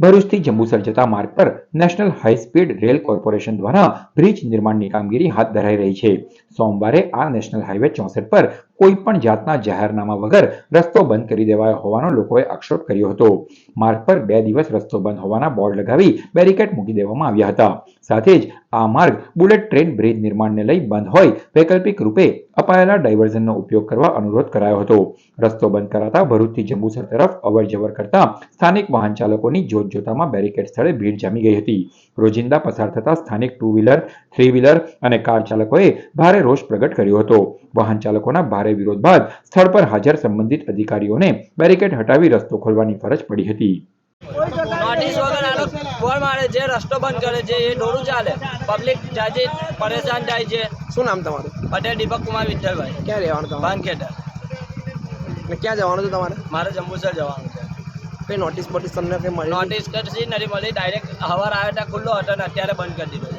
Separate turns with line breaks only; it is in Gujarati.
ભરૂચથી જંબુસર જતા માર્ગ પર નેશનલ હાઈ રેલ કોર્પોરેશન દ્વારા બ્રિજ નિર્માણની કામગીરી હાથ ધરાઈ રહી છે. સોમવારે આ નેશનલ હાઈવે ચોસઠ પર કોઈ પણ જાતના જાહેરનામા વગર રસ્તો બંધ કરી દેવાયો હોવાનો લોકોએ આક્ષેપ કર્યો હતો. માર્ગ પર બે દિવસ રસ્તો બંધ હોવાના બોર્ડ લગાવી બેરિકેડ મૂકી દેવામાં આવ્યા હતા. સાથે જ આ માર્ગ બુલેટ ટ્રેન બ્રિજ નિર્માણને લઈ બંધ હોય, વૈકલ્પિક રૂપે અપાયેલા ડાયવર્ઝનનો ઉપયોગ કરવા અનુરોધ કરાયો હતો. રસ્તો બંધ કરાતા ભરૂચથી જંબુસર તરફ અવર જવર કરતા સ્થાનિક વાહન ચાલકોની જોત જોતામાં બેરિકેડ સ્થળે ભીડ જામી ગઈ હતી. રોજિંદા પસાર થતા સ્થાનિક ટુ વ્હીલર થ્રી વ્હીલર અને કાર ચાલકોએ ભારે રોષ પ્રગટ કર્યો હતો. વાહન ચાલકોના ભારે વિરોધ બાદ સ્થળ પર હાજર સંબંધિત અધિકારીઓને બેરિકેડ હટાવી રસ્તો ખોલવાની ફરજ પડી હતી.
નોટિસ વગર આ લોકો બોર્ડ મારે જે રસ્તો બંધ કરે છે એ થોડું ચાલે. પબ્લિક જાજી પરેશાન થાય છે.
શું નામ તમારું?
પટેલ દીપક કુમાર વિઠ્ઠલભાઈ.
ક્યાં રહેવાનું તમારે?
ભાનખેડા
ને ક્યાં જવાનું છે તમારે?
મારે જંબુસર જવાનું છે.
કઈ નોટિસ બોટિસ તમને કઈ મળી
નોટિસ કશી નથી મળી ડાયરેક્ટ હવાર આવે ત્યાં ખુલ્લો હતો ને અત્યારે બંધ કરી દીધો છે.